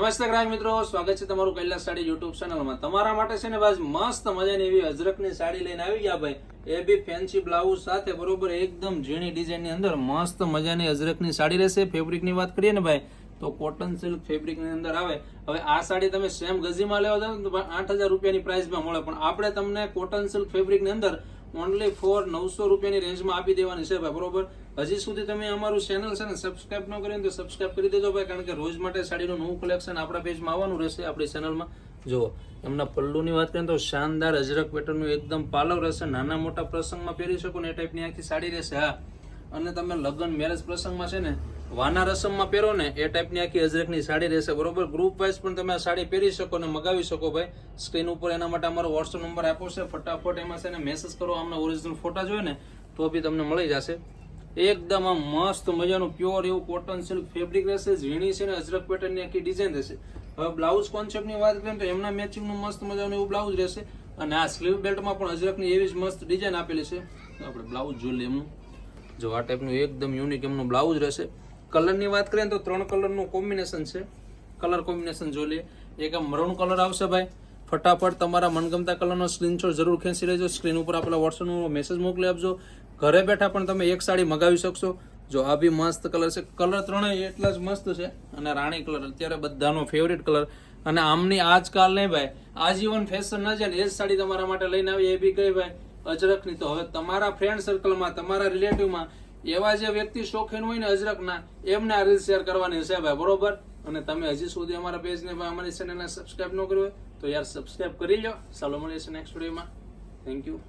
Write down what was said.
નમસ્તે ગ્રાહક મિત્રો, સ્વાગત છે તમારું કૈલાસ સાડી યુટ્યુબ ચેનલમાં તમારા માટે છે ને ભાઈ મસ્ત મજાની એવી અજરકની સાડી લઈને આવી ગયા ભાઈ. એ બી ફેન્સી બ્લાઉઝ સાથે બરોબર એકદમ ઝીણી ડિઝાઇનની અંદર મસ્ત મજાની અજરકની સાડી રહેશે. ફેબ્રિકની વાત કરીએ ને ભાઈ, તો કોટન સિલ્ક ફેબ્રિકની અંદર આવે. હવે આ સાડી તમે સેમ ગઝીમાં લેવા જાવ તો આઠ હજાર રૂપિયાની પ્રાઇસમાં મળે. પણ આપણે તમને કોટન સિલ્ક ફેબ્રિકની અંદર ઓનલી ફોર નવસો રૂપિયાની રેન્જમાં આપી દેવાની છે ભાઈ, બરોબર? હજી સુધી તમે અમારું ચેનલ છે ને સબસ્ક્રાઇબ ન કરીને તો સબસ્ક્રાઇબ કરી દેજો ભાઈ, કારણ કે રોજ માટે સાડીનું નવું કલેક્શન આપણા પેજમાં આવવાનું રહેશે આપણી ચેનલમાં જો એમના પલ્લુની વાત કરીએ તો શાનદાર અજરક પેટર્નનું એકદમ પાલવ રહેશે નાના મોટા પ્રસંગમાં પહેરી શકો ને એ ટાઈપની આખી સાડી રહેશે, હા. અને તમે લગ્ન મેરેજ પ્રસંગમાં છે ને વાના રસમમાં પહેરો ને, એ ટાઈપની આખી અજરકની સાડી રહેશે. બરોબર? ગ્રુપ વાઇઝ પણ તમે આ સાડી પહેરી શકો ને, મગાવી શકો ભાઈ. સ્ક્રીન ઉપર એના માટે અમારો વોટ્સઅપ નંબર આપ્યો છે. ફટાફટ એમાં છે ને મેસેજ કરો, આમના ઓરિજિનલ ફોટા જોઈએ ને, તો બી તમને મળી જશે. એકદમ આમ મસ્ત મજાનું પ્યોર એવું કોટન સિલ્ક ફેબ્રિક રહેશે, ઝીણી છે ને, અજરક પેટર્નની આખી ડિઝાઇન રહેશે. હવે બ્લાઉઝ કોન્સેપ્ટની વાત કરીએ તો એમના મેચિંગનું મસ્ત મજાનું એવું બ્લાઉઝ રહેશે. અને આ સ્લીવ બેલ્ટમાં પણ અજરકની એવી જ મસ્ત ડિઝાઇન આપેલી છે. આપણે બ્લાઉઝ જોઈ લઈએ એમનું જો આ ટાઈપનું એકદમ યુનિક એમનું બ્લાઉઝ રહેશે. કલરની વાત કરીએ તો ત્રણ કલરનું કોમ્બિનેશન છે. કલર કોમ્બિનેશન જોઈ લઈએ. એક મરૂન કલર આવશે ભાઈ. ફટાફટ તમારા મનગમતા કલરનો સ્ક્રીનશોટ જરૂર ખેંચી લેજો. સ્ક્રીન ઉપર આપેલા વોટ્સઅપનો મેસેજ મોકલી આપજો. ઘરે બેઠા પણ તમે એક સાડી મગાવી શકશો. જો આ બી મસ્ત કલર છે. કલર ત્રણેય એટલા જ મસ્ત છે અને રાણી કલર. અત્યારે બધાનો ફેવરેટ કલર. અને આમની આજકાલ નહીં ભાઈ. આજીવન ફેશન ના છે ને, એ જ સાડી તમારા માટે લઈને આવી. એ બી કઈ ભાઈ? અજરકની તો હવે તમારા ફ્રેન્ડ સર્કલમાં તમારા રિલેટિવમાં એવા જે વ્યક્તિ શોખીન હોય ને અજરકના, એમને આ રીલ શેર કરવાની છે ભાઈ, બરોબર? અને તમે હજી સુધી અમારા પેજને અમારી ચેનલને સબસ્ક્રાઈબ ન કર્યું હોય, તો યાર સબસ્ક્રાઈબ કરી લો ચાલો મળીએ છીએ નેક્સ્ટ વિડીયોમાં થેન્ક યુ